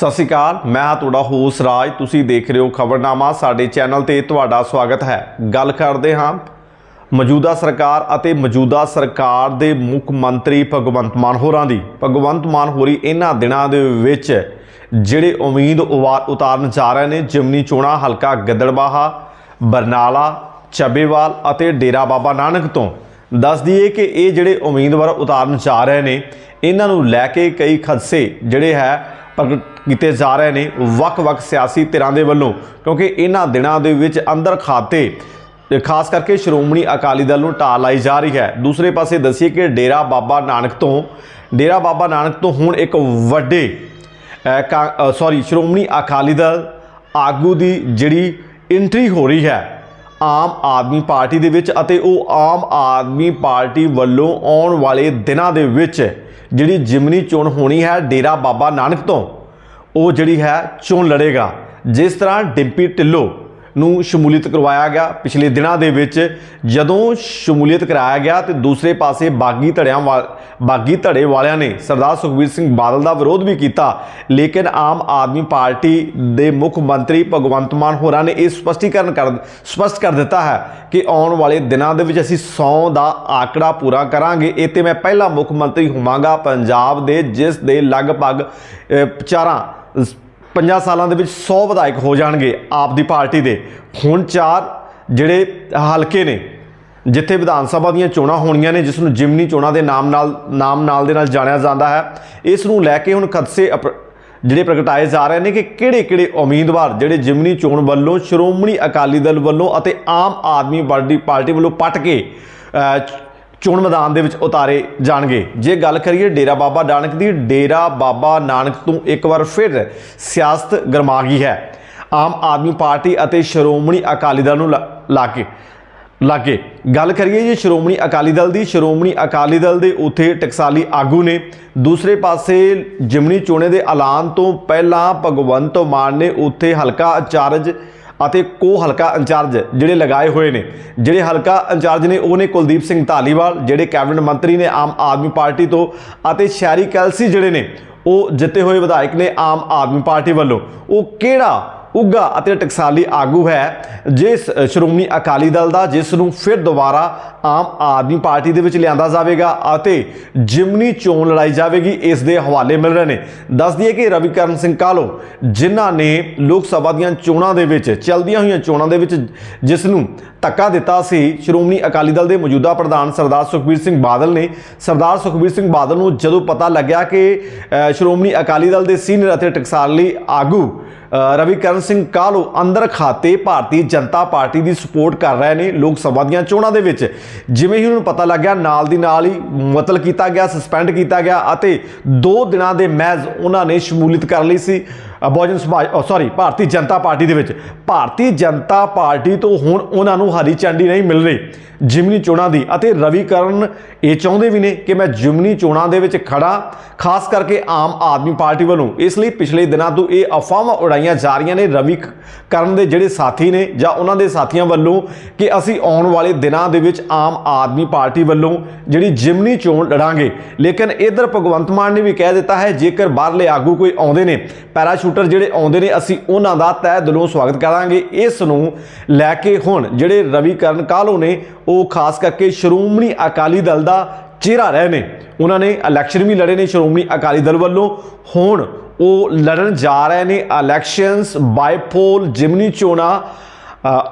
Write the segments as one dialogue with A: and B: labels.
A: ਸਤਿ ਸ਼੍ਰੀ ਅਕਾਲ, ਮੈਂ ਹਾਂ ਤੁਹਾਡਾ ਹੋਸ ਰਾਜ। ਤੁਸੀਂ ਦੇਖ ਰਹੇ ਹੋ ਖਬਰਨਾਮਾ, ਸਾਡੇ ਚੈਨਲ ਤੇ ਤੁਹਾਡਾ ਸਵਾਗਤ ਹੈ। ਗੱਲ ਕਰਦੇ ਹਾਂ, ਮੌਜੂਦਾ ਸਰਕਾਰ ਅਤੇ ਮੌਜੂਦਾ ਸਰਕਾਰ ਦੇ ਮੁੱਖ ਮੰਤਰੀ ਭਗਵੰਤ ਮਾਨ ਹੋਰਾਂ ਦੀ। ਭਗਵੰਤ ਮਾਨ ਹੋਰੀ ਇਹਨਾਂ ਦਿਨਾਂ ਦੇ ਵਿੱਚ ਜਿਹੜੇ ਉਮੀਦ ਉਵਾ- ਉਤਾਰਨ ਜਾ ਰਹੇ ਨੇ, ਜਿਮਨੀ ਚੋਣਾਂ, ਹਲਕਾ ਗਿੱਦੜਬਾਹਾ, ਬਰਨਾਲਾ, ਚੱਬੇਵਾਲ ਅਤੇ ਡੇਰਾ ਬਾਬਾ ਨਾਨਕ ਤੋਂ। ਦੱਸ ਦਈਏ ਕਿ ਇਹ ਜਿਹੜੇ ਉਮੀਦਵਾਰ ਉਤਾਰਨ ਜਾ ਰਹੇ ਨੇ, ਇਹਨਾਂ ਨੂੰ ਲੈ ਕੇ ਕਈ ਖਦਸੇ ਜਿਹੜੇ ਹੈ ਪ੍ਰਗਟ ਕੀਤੇ ਜਾ ਰਹੇ ਨੇ ਵੱਖ-ਵੱਖ ਸਿਆਸੀ ਧਿਰਾਂ ਦੇ ਵੱਲੋਂ, ਕਿਉਂਕਿ ਇਹਨਾਂ ਦਿਨਾਂ ਦੇ ਵਿੱਚ ਅੰਦਰ ਖਾਤੇ ਖਾਸ ਕਰਕੇ ਸ਼੍ਰੋਮਣੀ ਅਕਾਲੀ ਦਲ ਨੂੰ ਢਾਹ ਲਾਈ ਜਾ ਰਹੀ ਹੈ। ਦੂਸਰੇ ਪਾਸੇ ਦੱਸੀਏ ਕਿ ਡੇਰਾ ਬਾਬਾ ਨਾਨਕ ਤੋਂ, ਡੇਰਾ ਬਾਬਾ ਨਾਨਕ ਤੋਂ ਹੁਣ ਇੱਕ ਵੱਡੇ ਸੌਰੀ ਸ਼੍ਰੋਮਣੀ ਅਕਾਲੀ ਦਲ ਆਗੂ ਦੀ ਜਿਹੜੀ ਐਂਟਰੀ ਹੋ ਰਹੀ ਹੈ। ਆਮ ਆਦਮੀ ਪਾਰਟੀ ਦੇ ਵਿੱਚ ਅਤੇ ਉਹ ਆਮ ਆਦਮੀ ਪਾਰਟੀ ਵੱਲੋਂ ਆਉਣ ਵਾਲੇ ਦਿਨਾਂ ਦੇ ਵਿੱਚ ਜਿਹੜੀ ਜਿਮਨੀ ਚੋਣ ਹੋਣੀ ਹੈ ਡੇਰਾ ਬਾਬਾ ਨਾਨਕ ਤੋਂ, ਉਹ ਜਿਹੜੀ ਹੈ ਚੋਣ ਲੜੇਗਾ। ਜਿਸ ਤਰ੍ਹਾਂ ਡਿੰਪੀ ਢਿੱਲੋਂ ਨੂੰ ਸ਼ਮੂਲੀਅਤ ਕਰਵਾਇਆ ਗਿਆ। ਪਿਛਲੇ ਦਿਨਾਂ ਦੇ ਵਿੱਚ ਜਦੋਂ ਸ਼ਮੂਲੀਅਤ ਕਰਾਇਆ ਗਿਆ ਤੇ ਦੂਸਰੇ ਪਾਸੇ ਬਾਗੀ ਧੜਿਆਂ ਵਾ- ਬਾਗੀ ਧੜੇ ਵਾਲਿਆਂ ਨੇ ਸਰਦਾਰ ਸੁਖਬੀਰ ਸਿੰਘ ਬਾਦਲ ਦਾ ਵਿਰੋਧ ਵੀ ਕੀਤਾ। ਲੇਕਿਨ ਆਮ ਆਦਮੀ ਪਾਰਟੀ ਦੇ ਮੁੱਖ ਮੰਤਰੀ ਭਗਵੰਤ ਮਾਨ ਹੋਰਾਂ ਨੇ ਇਹ ਸਪਸ਼ਟੀਕਰਨ ਕਰ, ਸਪਸ਼ਟ ਕਰ ਦਿੱਤਾ ਹੈ ਕਿ ਆਉਣ ਵਾਲੇ ਦਿਨਾਂ ਦੇ ਵਿੱਚ ਅਸੀਂ 100 ਦਾ ਆંકੜਾ ਪੂਰਾ ਕਰਾਂਗੇ। ਇਹ ਤੇ ਮੈਂ ਪਹਿਲਾ ਮੁੱਖ ਮੰਤਰੀ ਹੋਵਾਂਗਾ ਪੰਜਾਬ ਦੇ, ਜਿਸ ਦੇ ਲਗਭਗ ਚਾਰਾਂ ਪੰਜਾਂ ਸਾਲਾਂ ਦੇ ਵਿੱਚ 100 ਵਿਧਾਇਕ ਹੋ ਜਾਣਗੇ ਆਪ ਦੀ ਪਾਰਟੀ ਦੇ। ਹੁਣ ਚਾਰ ਜਿਹੜੇ ਹਲਕੇ ਨੇ, ਜਿੱਥੇ ਵਿਧਾਨ ਸਭਾ ਦੀਆਂ ਚੋਣਾਂ ਹੋਣੀਆਂ ਨੇ, ਜਿਸ ਨੂੰ ਜਿਮਨੀ ਚੋਣਾਂ ਦੇ ਨਾਮ ਨਾਲ ਨਾਮ ਨਾਲ ਦੇ ਨਾਲ ਜਾਣਿਆ ਜਾਂਦਾ ਹੈ, ਇਸ ਨੂੰ ਲੈ ਕੇ ਹੁਣ ਖਦਸੇ ਅਪ- ਜਿਹੜੇ ਪ੍ਰਗਟਾਏ ਜਾ ਰਹੇ ਨੇ ਕਿ ਕਿਹੜੇ-ਕਿਹੜੇ ਉਮੀਦਵਾਰ, ਜਿਹੜੇ ਜਿਮਨੀ ਚੋਣ ਵੱਲੋਂ, ਸ਼੍ਰੋਮਣੀ ਅਕਾਲੀ ਦਲ ਵੱਲੋਂ ਅਤੇ ਆਮ ਆਦਮੀ ਪਾਰਟੀ ਪਾਰਟੀ ਵੱਲੋਂ ਪੱਟ ਕੇ ਚੋਣ ਮੈਦਾਨ ਦੇ ਵਿੱਚ ਉਤਾਰੇ ਜਾਣਗੇ। ਜੇ ਗੱਲ ਕਰੀਏ ਡੇਰਾ ਬਾਬਾ ਨਾਨਕ ਦੀ, ਡੇਰਾ ਬਾਬਾ ਨਾਨਕ ਤੋਂ ਇੱਕ ਵਾਰ ਫਿਰ ਸਿਆਸਤ ਗਰਮਾ ਗਈ ਹੈ। ਆਮ ਆਦਮੀ ਪਾਰਟੀ ਅਤੇ ਸ਼੍ਰੋਮਣੀ ਅਕਾਲੀ ਦਲ ਨੂੰ ਲਾ- ਲਾ ਕੇ ਲਾਗੇ। ਗੱਲ ਕਰੀਏ ਜੇ ਸ਼੍ਰੋਮਣੀ ਅਕਾਲੀ ਦਲ ਦੀ, ਸ਼੍ਰੋਮਣੀ ਅਕਾਲੀ ਦਲ ਦੇ ਉਥੇ ਟਕਸਾਲੀ ਆਗੂ ਨੇ, ਦੂਸਰੇ ਪਾਸੇ ਜਿਮਨੀ ਚੋਣੇ ਦੇ ਐਲਾਨ ਤੋਂ ਪਹਿਲਾਂ ਭਗਵੰਤ ਮਾਨ ਨੇ ਉਥੇ ਹਲਕਾ ਚਾਰਜ ਅਤੇ ਕੋ ਹਲਕਾ ਇੰਚਾਰਜ ਜਿਹੜੇ ਲਗਾਏ ਹੋਏ ਨੇ। ਜਿਹੜੇ ਹਲਕਾ ਇੰਚਾਰਜ ਨੇ ਉਹ ਨੇ ਕੁਲਦੀਪ ਸਿੰਘ ਧਾਲੀਵਾਲ, ਜਿਹੜੇ ਕੈਬਨਿਟ ਮੰਤਰੀ ਨੇ ਆਮ ਆਦਮੀ ਪਾਰਟੀ ਤੋਂ ਅਤੇ ਸ਼ਹਿਰੀ ਕੈਲਸੀ ਜਿਹੜੇ ਨੇ, ਉਹ ਜਿੱਤੇ ਹੋਏ ਵਿਧਾਇਕ ਨੇ ਆਮ ਆਦਮੀ ਪਾਰਟੀ ਵੱਲੋਂ। ਉਹ ਕਿਹੜਾ ਉੱਗਾ ਅਤੇ ਟਕਸਾਲੀ ਆਗੂ ਹੈ ਜਿਸ ਸ਼੍ਰੋਮਣੀ ਅਕਾਲੀ ਦਲ ਦਾ, ਜਿਸ ਨੂੰ ਫਿਰ ਦੁਬਾਰਾ ਆਮ ਆਦਮੀ ਪਾਰਟੀ ਦੇ ਵਿੱਚ ਲਿਆਂਦਾ ਜਾਵੇਗਾ ਅਤੇ ਜਿਮਨੀ ਚੋਣ ਲੜਾਈ ਜਾਵੇਗੀ, ਇਸ ਦੇ ਹਵਾਲੇ ਮਿਲ ਰਹੇ ਨੇ। ਦੱਸ ਦਈਏ ਕਿ ਰਵੀਕਰਨ ਸਿੰਘ ਕਾਲੋ, ਜਿਨ੍ਹਾਂ ਨੇ ਲੋਕ ਸਭਾ ਦੀਆਂ ਚੋਣਾਂ ਦੇ ਵਿੱਚ, ਚਲਦੀਆਂ ਹੋਈਆਂ ਚੋਣਾਂ ਦੇ ਵਿੱਚ, ਜਿਸ ਨੂੰ ਧੱਕਾ ਦਿੱਤਾ ਸੀ, ਸ਼੍ਰੋਮਣੀ ਅਕਾਲੀ ਦਲ ਦੇ ਮੌਜੂਦਾ ਪ੍ਰਧਾਨ ਸਰਦਾਰ ਸੁਖਬੀਰ ਸਿੰਘ ਬਾਦਲ ਨੇ। ਸਰਦਾਰ ਸੁਖਬੀਰ ਸਿੰਘ ਬਾਦਲ ਨੂੰ ਜਦੋਂ ਪਤਾ ਲੱਗਿਆ ਕਿ ਸ਼੍ਰੋਮਣੀ ਅਕਾਲੀ ਦਲ ਦੇ ਸੀਨੀਅਰ ਅਤੇ ਟਕਸਾਲੀ ਆਗੂ ਰਵੀਕਰਨ ਸਿੰਘ ਕਾਲੂ ਅੰਦਰ ਖਾਤੇ ਭਾਰਤੀ ਜਨਤਾ ਪਾਰਟੀ ਦੀ ਸਪੋਰਟ ਕਰ ਰਹੇ ਨੇ ਲੋਕ ਸਭਾ ਦੀਆਂ ਚੋਣਾਂ ਦੇ ਵਿੱਚ। ਜਿਵੇਂ ਹੀ ਉਹਨੂੰ ਪਤਾ ਲੱਗਿਆ, ਨਾਲ ਦੀ ਨਾਲ ਹੀ ਮੁਅੱਤਲ ਕੀਤਾ ਗਿਆ ਸਸਪੈਂਡ ਕੀਤਾ ਗਿਆ ਅਤੇ 2 ਦਿਨਾਂ ਦੇ ਮਹਿਜ਼ ਉਹਨਾਂ ਨੇ ਸ਼ਮੂਲੀਅਤ ਕਰ ਲਈ ਸੀ। ਬਹੁਜਨ ਸਮਾਜ ਸੌਰੀ ਭਾਰਤੀ ਜਨਤਾ ਪਾਰਟੀ ਦੇ ਵਿੱਚ। ਭਾਰਤੀ ਜਨਤਾ ਪਾਰਟੀ ਤੋਂ ਹੁਣ ਉਹਨਾਂ ਨੂੰ ਹਰੀ ਝੰਡੀ ਨਹੀਂ ਮਿਲ ਰਹੀ। ਜਿਮਨੀ ਚੋਣਾਂ ਦੀ। ਅਤੇ ਰਵੀ ਕਰਨ ਇਹ ਚਾਹੁੰਦੇ ਵੀ ਨੇ ਕਿ ਮੈਂ ਜਿਮਨੀ ਚੋਣਾਂ ਦੇ ਵਿੱਚ ਖੜਾ ਖਾਸ ਕਰਕੇ ਆਮ ਆਦਮੀ ਪਾਰਟੀ ਵੱਲੋਂ। ਇਸ ਲਈ ਪਿਛਲੇ ਦਿਨਾਂ ਤੋਂ ਇਹ ਅਫਵਾਹਾਂ ਉਡਾਈਆਂ ਜਾ ਰਹੀਆਂ ਨੇ ਰਵੀ ਕਰਨ ਦੇ ਜਿਹੜੇ ਸਾਥੀ ਨੇ ਜਾਂ ਉਹਨਾਂ ਦੇ ਸਾਥੀਆਂ ਵੱਲੋਂ ਕਿ ਅਸੀਂ ਆਉਣ ਵਾਲੇ ਦਿਨਾਂ ਦੇ ਵਿੱਚ ਆਮ ਆਦਮੀ ਪਾਰਟੀ ਵੱਲੋਂ ਜਿਹੜੀ ਜਿਮਨੀ ਚੋਣ ਲੜਾਂਗੇ। ਲੇਕਿਨ ਇਧਰ ਭਗਵੰਤ ਮਾਨ ਨੇ ਵੀ ਕਹਿ ਦਿੱਤਾ ਹੈ, ਜੇਕਰ ਬਾਹਰਲੇ ਆਗੂ ਕੋਈ ਆਉਂਦੇ ਨੇ, ਪੈਰਾਸ਼ੂਟ ਪੈਰਾਸ਼ੂਟਰ ਜਿਹੜੇ ਆਉਂਦੇ ਨੇ, ਅਸੀਂ ਉਹਨਾਂ ਦਾ ਤਹਿ ਦਿਲੋਂ ਸਵਾਗਤ ਕਰਾਂਗੇ। ਇਸ ਨੂੰ ਲੈ ਕੇ ਹੁਣ ਜਿਹੜੇ ਰਵੀਕਰਨ ਕਾਲੋ ਨੇ, ਉਹ ਖਾਸ ਕਰਕੇ ਸ਼੍ਰੋਮਣੀ ਅਕਾਲੀ ਦਲ ਦਾ ਚਿਹਰਾ ਰਹੇ ਨੇ। ਉਹਨਾਂ ਨੇ ਇਲੈਕਸ਼ਨ ਵੀ ਲੜੇ ਨੇ ਸ਼੍ਰੋਮਣੀ ਅਕਾਲੀ ਦਲ ਵੱਲੋਂ। ਹੁਣ ਉਹ ਲੜਨ ਜਾ ਰਹੇ ਨੇ ਇਲੈਕਸ਼ਨਸ ਬਾਈਪੋਲ ਜਿਮਨੀ ਚੋਣਾਂ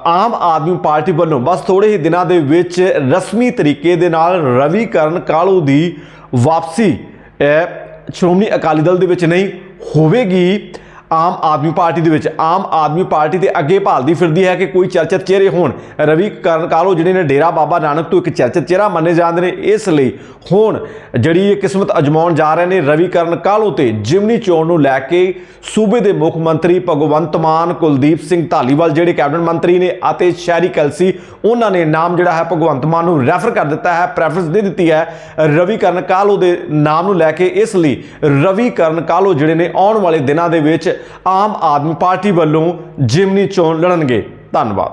A: ਆਮ ਆਦਮੀ ਪਾਰਟੀ ਵੱਲੋਂ। ਬਸ ਥੋੜੇ ਹੀ ਦਿਨਾਂ ਦੇ ਵਿੱਚ ਰਸਮੀ ਤਰੀਕੇ ਦੇ ਨਾਲ ਰਵੀਕਰਨ ਕਾਲੂ ਦੀ ਵਾਪਸੀ ਸ਼੍ਰੋਮਣੀ ਅਕਾਲੀ ਦਲ ਦੇ ਵਿੱਚ ਨਹੀਂ ਹੋਵੇਗੀ। ਆਮ ਆਦਮੀ ਪਾਰਟੀ ਦੇ ਵਿੱਚ, ਆਮ ਆਦਮੀ ਪਾਰਟੀ ਦੇ ਅੱਗੇ ਭਾਲਦੀ ਫਿਰਦੀ ਹੈ ਕਿ ਕੋਈ ਚਰਚਿਤ ਚਿਹਰੇ ਹੋਣ। ਰਵੀ ਕਰਨ ਕਾਲੋ ਜਿਹੜੇ ਨੇ ਡੇਰਾ ਬਾਬਾ ਨਾਨਕ ਤੋਂ ਇੱਕ ਚਰਚਿਤ ਚਿਹਰਾ ਮੰਨੇ ਜਾਂਦੇ ਨੇ, ਇਸ ਲਈ ਹੁਣ ਜਿਹੜੀ ਇਹ ਕਿਸਮਤ ਅਜਮਾਉਣ ਜਾ ਰਹੇ ਨੇ ਰਵੀ ਕਰਨ ਕਾਲੋ ਤੇ ਜਿਮਨੀ ਚੋਣ ਨੂੰ ਲੈ ਕੇ ਸੂਬੇ ਦੇ ਮੁੱਖ ਮੰਤਰੀ ਭਗਵੰਤ ਮਾਨ, ਕੁਲਦੀਪ ਸਿੰਘ ਧਾਲੀਵਾਲ ਜਿਹੜੇ ਕੈਬਨਿਟ ਮੰਤਰੀ ਨੇ ਅਤੇ ਸ਼ਹਿਰੀ ਕਲਸੀ, ਉਹਨਾਂ ਨੇ ਨਾਮ ਜਿਹੜਾ ਹੈ ਭਗਵੰਤ ਮਾਨ ਨੂੰ ਰੈਫਰ ਕਰ ਦਿੱਤਾ ਹੈ, ਪ੍ਰੈਫਰੈਂਸ ਦੇ ਦਿੱਤੀ ਹੈ ਰਵੀ ਕਰਨ ਕਾਲੋ ਦੇ ਨਾਮ ਨੂੰ ਲੈ ਕੇ, ਇਸ ਲਈ ਰਵੀ ਕਰਨ ਕਾਲੋ ਜਿਹੜੇ ਨੇ ਆਉਣ ਵਾਲੇ ਦਿਨਾਂ ਦੇ ਵਿੱਚ ਆਮ ਆਦਮੀ ਪਾਰਟੀ ਵੱਲੋਂ ਜਿਮਨੀ ਚੋਣ ਲੜਨਗੇ। ਧੰਨਵਾਦ।